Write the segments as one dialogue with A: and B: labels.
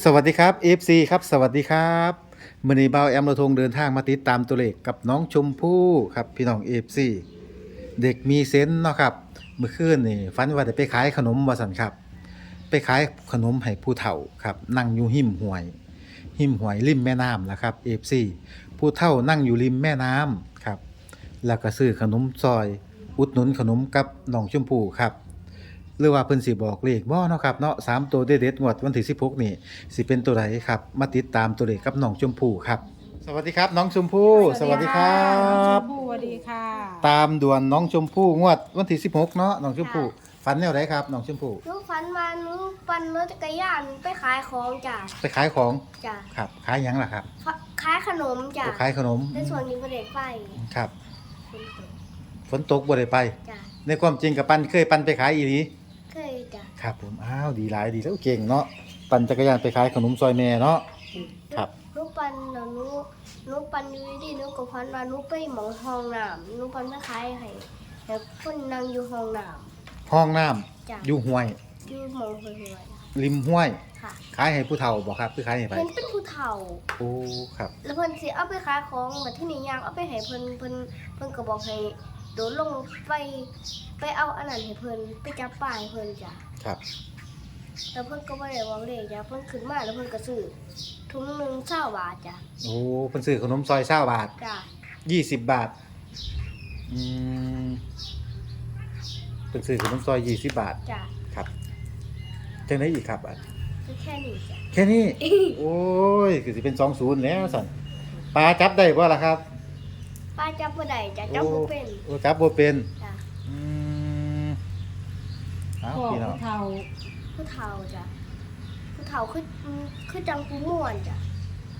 A: สวัสดีครับ FC ครับ สวัสดีครับมือนีเบาแอมระทงเดินทางมาติดตามตัวเลขกับน้องชมพู่ครับพี่น้อง FC เด็กมีเซนส์เนาะครับเมื่อคืนนี่ฝันว่าจะไปขายขนมวาสันครับ ไปขายขนมให้ผู้เฒ่าครับนั่งอยู่หิมหวย หิมหวยริมแม่น้ำนะครับ FC ผู้เฒ่านั่งอยู่ริมแม่น้ำครับแล้วก็ซื้อขนมซอย อุดหนุนขนมกับน้องชมพู่ครับ หรือว่าเพิ่นสิบอกเลขบ่เนาะครับเนาะสามตัวเด็ดๆงวดวันที่16นี่สิเป็นตัวใดครับ มาติดตามตัวเลขกับน้องชมพู่ครับ สวัสดีครับ น้องชมพู่สวัสดีครั
B: น้อง
A: บ
B: ชมพู่สวัสดีค่ะ
A: ตามด่วนน้องชมพู่งวดวันที่16เนาะน้องชมพู่ฝันแนวไหนครับน้องชมพู่
C: หนูฝันว่าหนูปั่นรถจักรยานไปขายของจ้ะ
A: ไปขายของ
C: จ้ะ
A: ครับขายหยังล่ะครับ
C: ฟขายขนมจ้ะ
A: โอ้ขายขนม
C: ในส่วนนี้ประเด็กไฟ
A: ครับ
C: คุณตก
A: ฝนตกบ่ได้ไป
C: จ้ะ
A: ในความจริงกับปันเคยปันไปขายอีหลี
C: เคย จ้ะ
A: ครับผมอ้าวดีหลายดีแล้วเก่งเนาะปั่นจักรยานไปขายขนมซอยแม่เนาะครับ
C: หนูปั่นแล้วหนูหนูปั่นอยู่ดีๆหนูก็ฝันว่าหนูไปหมองห้องน้ำหนูปั่นไปขายให้แต่คนนั่งอยู่ห้องน้
A: ห้องน้ำำ
C: จ้ะ
A: อยู่ห้วย
C: อยู่หมองห่วย
A: ริมห้วย
C: ๆค่ะ
A: ขายให้ผู้เฒ่าบ่ครับคือขายให้ไป
C: เพิ่นเป็นผู้เฒ่า
A: โอ้ครับ
C: แล้วเพิ่นสิเอาไปขายของบัดที่นี่ย่างเอาไปให้เพิ่นเพิ่นเพิ่นก็บอกให้ โดดลงไปไปเอาอันนั้นให้เพิ่นไปจับป้ายเพิ่นจ้ะ
A: ครับ
C: แล้วเพิ่นก็บ่ได้เว้าเลขจ้ะเพิ่นขึ้นมาแล้วเพิ่นก็ซื้อถุงหนึง20บาทจ้ะ
A: โอ้เพิ่นซื้อขนมซอย20บาท
C: จ้ะ
A: 20บาท อืมเพิ่นซื้อขนมซอย20บาท
C: จ้ะ
A: ครับจังได๋อีกครับอะ
C: คือแค่นี้จ้ะ
A: แค่นี้ โอ้ย คือสิเป็น20แล้วสั่นปลาจับได้บ่ล่ะครับ
C: ป้าจับบ่ได้จ้ะจับบ่เป็น
A: โอ้จับบ่เป็น
C: จ้ะ
A: อืมเอ้า
B: พ่อ
A: พี่น้อง
B: เฒ่า
C: ผู้เฒ่าจ้ะผู้เฒ่าคือคือจังปูม่วนจ้ะ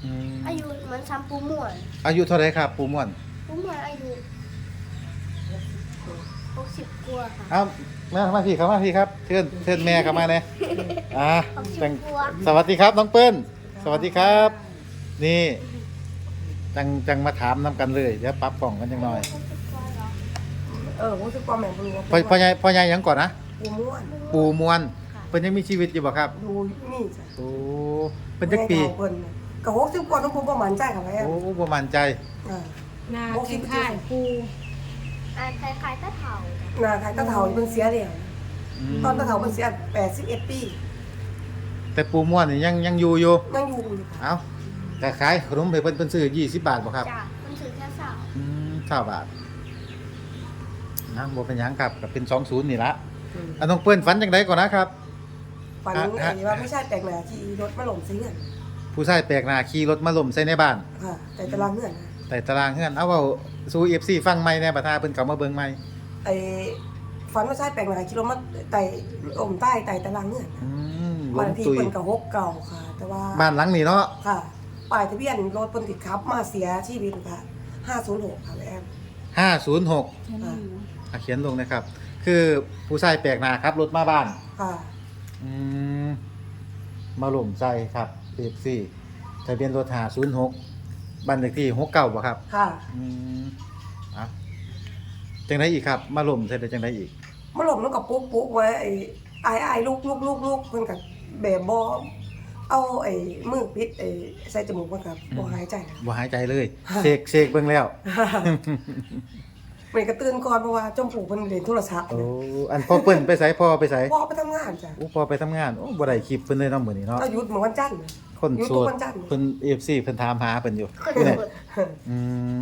A: อืม
C: อายุเหมือนซ้ำปูม่วน
A: อายุเท่าไหร่ครับปูม่วน
C: ปูม่วนอายุ60กว่าค่ะ
A: เอ้ามามาพี่เข้ามาพี่ครับเชิญเชิญแม่เข้ามาแน่อ่าจัง
C: 60กว่า
A: สวัสดีครับน้องเปิ้ลสวัสดีครับ นี่ จังจังมาถามน้ำกันเลยเดี๋ยวปรับกล่องกันจังหน่อย
C: 60กว่าเหรอ
D: เออรู้สึกว่าแม่บุญ
A: พ่อพ่อใหญ่พ่อใหญ่หยังก่อนนะ
D: ปูม่วน
A: ปูมวน
C: ค่ะ
A: เพิ่นยังมีชีวิตอยู่บ่ครับ
D: ดูนี่จ้ะ
A: โอ้เป็นจักปี
D: แม่เฒ่าเพิ่นน่ะก็หกสิบกว่าน้องปูประมาณใจค่ะแม่
A: โอ้บ่มั่นใจ
D: อ่า
B: นา
D: โอ้
B: คล้ายๆปู
C: อ่าคล้ายๆตะเฒ่าจ้ะ
D: หน้าคล้ายตาเฒ่าเพิ่นเสียแล้ว
A: ม
D: ตอนตาเฒ่าเพิ่นเสีย81ปี
A: แต่ปูม่วนนี่ยังยังอยู่อยู่
D: ยังอยู่อยู่ค่ะ
A: เอ้า แต่ขายขนมให้เพิ่นเพิ่นซื้อ20บาทบ่ครับ
C: จ้ะมันถือแค่เสา
A: อืม9บาทนะบ่เป็นหยังครับก็เป็น20นี่ละอันน้องเปิ้ลฝันจังไดก่อนนะครับ
D: ฝัน
A: อะ
D: ไอ้ว่าไม่ใช่แปลกหน้าที่รถมาหล่มซิงอะ
A: ผู้ชายแปลกหน้าขี่รถมาล้มใส่ในบ้าน
D: ค่ะแต่ตารางเงื่อนนะ
A: แต่ตารางเฮือนเอาเว้าสู่ FC ฟังใหม่แน่บัดท่าเพิ่นเข้ามาเบิ่งใหม่
D: ไอ้ฝันว่าใช่แปลกหน้าขี่รถมาไต่อมใต้ไต่ตารางเงื่อน
A: อืมล
D: บ้าน
A: ง
D: ที่
A: ตุย
D: เพิ่นก็หกเก่าค่ะ แต่ว่า
A: บ้านหลังนี้เนาะ
D: ค่ะ ป้ายทะเบียนรถเพิ่นติดขับ มาเสียชีวิตค่ะ506ค่ะแม่แอม
A: 506
B: แค่นี้
A: อะเขียนลงนะครับ คือผู้ชายแปลกหน้าครับ รถมาบ้าน
D: ค่ะ
A: อืมมาหล่มใจครับ FC ทะเบียนรถ506บ้านเลขที่69บ่ครับ
D: ค่ะ
A: อืมอะจังไดอีกครับ มาหล่มใส่ได้จังไดอีก
D: มาหลบแล้วก็ปุ๊กปุ๊กไว้ไอ้ไอ้ไอ้ลูกลูกลูกลูกเพิ่นกับแบบบอ เอาไอ้มือปิดไอ้ใส่จมูกเพิ่นกับบ่หายใจนะ
A: บ่หายใจเลยเสกเสกเบิ่งแล้ว
D: มันก็ตื่นก่อนเพราะว่าจมผูกเพิ่นเล่นโทรศัพท์
A: โอ้อันพ่อเปิ้นไปไสพ่อไปไส
D: พ่อไปทำงานจ้ะ
A: โอ้พ่อไปทำงานโอ้บ่ได้คลิปเพิ่นเลยเนาะมื้อนี้เนาะ
D: เราหยุดเหมือนวันจันทร์น่ะ
A: คน
D: อยู่
A: โส
D: ทุก
A: ด
D: วันจันทร์
A: เพิ่น FC เพิ่นถามหาเพิ่นอยู่
C: คน
A: นี่แหละ
C: เปิด
A: อืม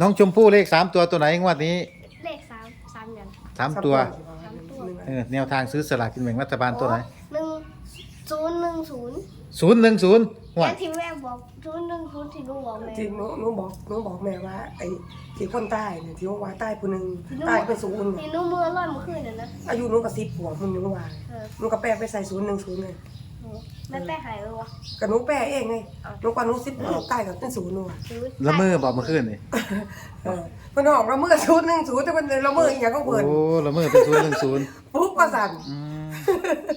A: น้องชมพู่เลขสามตัวตัวไหนงวดนี้
C: เลขสามสามอย่าง
A: สามตัว
C: สามตัว
A: เออแนวทางซื้อสลากกินแบ่งรัฐบาลตัวไหน
C: หนึ่ง ศูนย์หนึ่งศูนย์
A: ศูนย์หนึ่งศูนย์หัว
C: แม่ที่แม่บอกศูนย์หนึ่งศูนย์ที่หนูบอกแม่
D: ที่หนูหนูบอกหนูบอกแม่ว่าไอ้ที่คนใต้เนี่ยที่ว่าใต้ผู้หนึง
C: ที่หนู
D: ใต้เป็นศูนย์
C: ที่
D: เนี่ย
C: หนูมือร่อนเมื่อคืนน่ะนะ
D: อายุหนูก็10บวกมันหนูว่า
C: เออ
D: หนูก็แปลไปใส่ศูนย์หนึ่งศูนย์เลย
C: แม่แป้หายไปวะ
D: ก็หนูแปลเองไงหนูกว่าหนู10บวกใต้กับเป็นศูนย์หนูอะ
C: ศูนย์
A: ละเมอบอกเมื่อคืนนี่
D: เออเพิ่นออกละเมื่อศูนย์หนึ่งศูนย์แต่มันละเมื่ออีหยังก็เพิ่น
A: โอ้ละเมอเป็นศูนย์หนึ่งศูนย์
D: ปุ๊บก็สั่น
A: อืม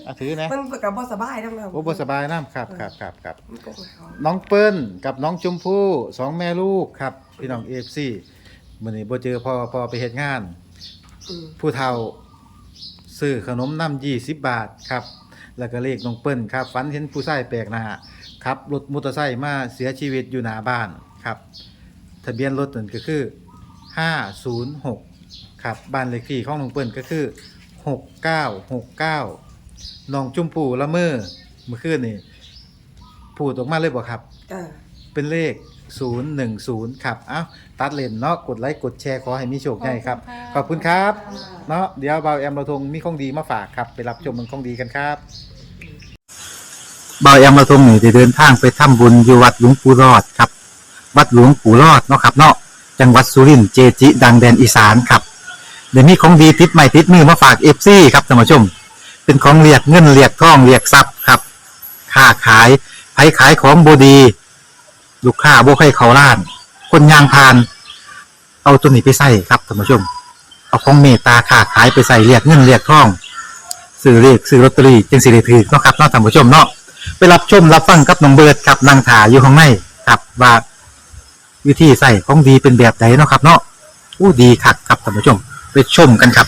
A: อะถือนะ
D: มันกับบ่สบายทั้งนั้น
A: โอ้บ่สบายน้ำครับครับครับครับ
D: มันก็ไม่เอา
A: น้องเปิ้ลกับน้องชมพู่สองแม่ลูกครับ พี่น้องเอฟซีมื้อนี้บ่เจอพ่อพ่อไปเฮ็ดงาน
D: อืม
A: ผู้เฒ่าซื้อขนมน้ำ20บาทครับ แล้วก็เลขน้องเปิ้ลครับฝันเห็นผู้ชายแปลกหน้าขับรถมอเตอร์ไซค์มาเสียชีวิตอยู่หน้าบ้านครับ ทะเบียนรถนั่นก็คือ 506 ครับบ้านเลขที่ของน้องเปิ้ลก็คือ 6969 น้องจุ่มปู่ละเมอเมื่อคืนนี่พูดออกมาเลยบ่ครับ
D: จ้า
A: เป็นเลข 010 ครับ เอ้า ตัดเลนเนาะ กดไลค์ กดแชร์ ขอให้มีโชคใหญ่ครับขอบคุณครับ เนาะ เดี๋ยวเบาแอมเราทงมีของดีมาฝากครับ ไปรับชมมันของดีกันครับเบาแอมเราทงนี่ได้เดินทางไปทำบุญอยู่วัดหลวงปู่รอดครับ วัดหลวงปู่รอดเนาะครับเนาะ จังหวัดสุรินทร์เจจิ ดังแดนอีสานครับ เดี๋ยวนี้ของดีติดใหม่ติดมือมาฝากเอฟซีครับท่านผู้ชม เป็นของเรียกเงินเรียกทองเรียกทรัพย์ครับค้าขายไผขายของบดี ลูกค้าบ่ใครเขาล้าน คนยางพาน เอาตัวนี้ไปใส่ครับท่านผู้ชม เอาของเมตตาค้าขายไปใส่เรียกเงินเรียกทองซื้อเรียกซื้อลอตเตอรี่จึงสิได้ถือเนาะครับเนาะท่านผู้ชมเนาะไปรับชมรับฟังกับน้องเบิร์ดครับนางถาอยู่ข้างในครับว่าวิธีใส่ของดีเป็นแบบไหนเนาะครับ เนาะอู้ดีคักครับท่านผู้ชม ไปชมกันครับ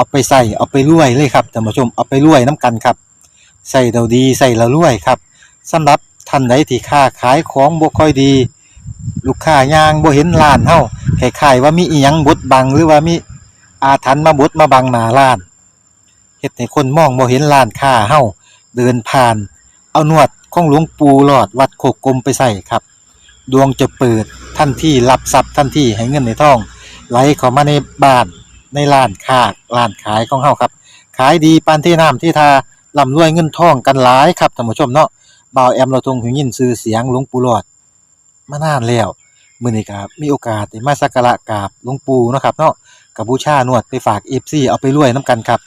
A: เอาไปใส่เอาไปรวยเลยครับท่านผู้ชมเอาไปรวยน้ำกันครับใส่เราดีใส่เรารวยครับสำหรับท่านใดที่ค้าขายของบ่ค่อยดี ลูกค้ายางบ่เห็นร้านเฮาคล้ายๆว่ามีอีหยังบดบังหรือว่ามีอาถรรพ์มาบดมาบังหน้าร้านเฮ็ดให้คนมองบ่เห็นร้านค้าเฮาเดินผ่าน เอานวดของหลวงปู่หลอดวัดโคกกลมไปใส่ครับ ดวงจะเปิดทันที่รับทรัพย์ทันที่ให้เงินในท้อง ไหลเข้ามาในบ้าน ในร้านค้าร้านขายของเฮาครับ ขายดีปานที่น้ำที่ทาร่ำรวยเงินทองกันหลายครับท่านผู้ชมเนาะบ่าวแอมเราทงหูยินชื่อเสียงหลวงปู่หลอดมานานแล้วมื้อนี้ครับมีโอกาสได้มาสักการะกราบหลวงปู่เนาะครับเนาะกับบูชานวดไปฝาก FC เอาไปรวยนํกันครับ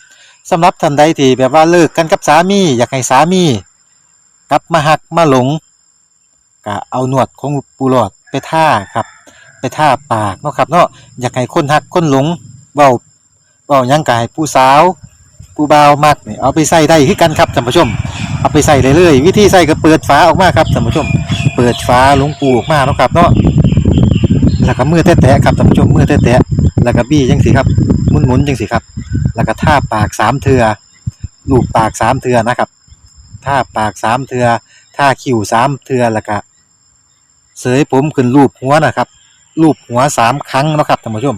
A: สำหรับท่านใดที่แบบว่าเลิกกันกับสามีอยากให้สามีกลับมาหักมาหลงก็เอาหนวดของปูหลอดไปท่าครับ ไปท่าปากเนาะครับเนาะอยากให้คนหักคนหลง เบาเบายังกายผู้สาว ผู้บ่าวมักนี่เอาไปใส่ได้คือกันครับท่านผู้ชม เอาไปใส่เลยเลยวิธีใส่ก็เปิดฝาออกมาครับท่านผู้ชม เปิดฝาหลวงปูออกมาเนาะครับเนาะแล้วก็มือแตะๆครับท่านผู้ชมมือแตะๆแล้วก็บี้จังสิครับหมุนๆจังสิครับ แล้วก็ท่าปากสามเทือลูบปากสามเทือนะครับท่าปากสามเทือท่าคิ้วสามเทือแล้วก็เสยผมขึ้นรูปหัวนะครับรูปหัวสามครั้งนะครับท่านผู้ชม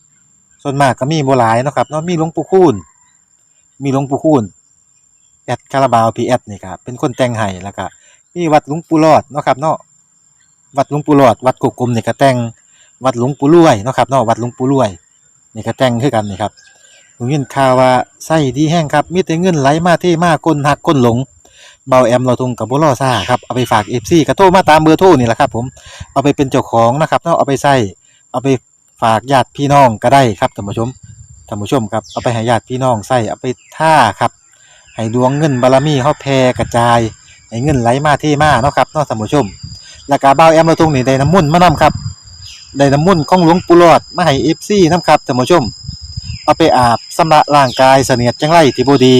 A: ส่วนมากก็มีบ่หลายเนาะครับเนาะมีหลวงปู่คูณมีหลวงปู่คูณแอดคาราบาวพีแอดนี่ครับเป็นคนแต่งให้แล้วก็มีวัดหลวงปู่รอดเนาะครับเนาะวัดหลวงปู่รอด วัดกกกลมนี่ก็แต่งวัดหลวงปู่รวยเนาะครับเนาะวัดหลวงปู่รวยนี่ก็แต่งคือกันนี่ครับผมยินข่าวว่าไส้ดีแห้งครับมีแต่เงินไหลมาเทมาคนหักคนหลงเบาแอมเราทงกับบุรอซ่าครับเอาไปฝากเอฟซีกระโทรมาตามเบอร์โทรนี่แหละครับผมเอาไปเป็นเจ้าของนะครับเนาะเอาไปใส่เอาไป ฝากญาติพี่น้องก็ได้ครับท่านผู้ชมท่านผู้ชมครับเอาไปให้ญาติพี่น้องใส่เอาไปท่าครับให้ดวงเงินบารมีเฮาแผ่กระจายให้เงินไหลมาเทมาเนาะครับเนาะท่านผู้ชมแล้วก็เบาแอมเราทงนี่ได้น้ำมุ่นมานํครับได้น้ำมุ่นของหลวงปู่หลอดมาให้เอฟซีนํครับท่านผู้ชม เอาไปอาบสำระร่างกายเสนียดจังไรที่บ่ดี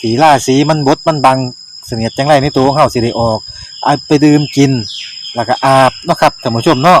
A: ถีล่าสีมันบดมันบังเสนียดจังไรในตัวของเฮาสิได้ออกเอาไปดื่มกิน แล้วก็อาบเนาะครับท่านผู้ชมเนาะ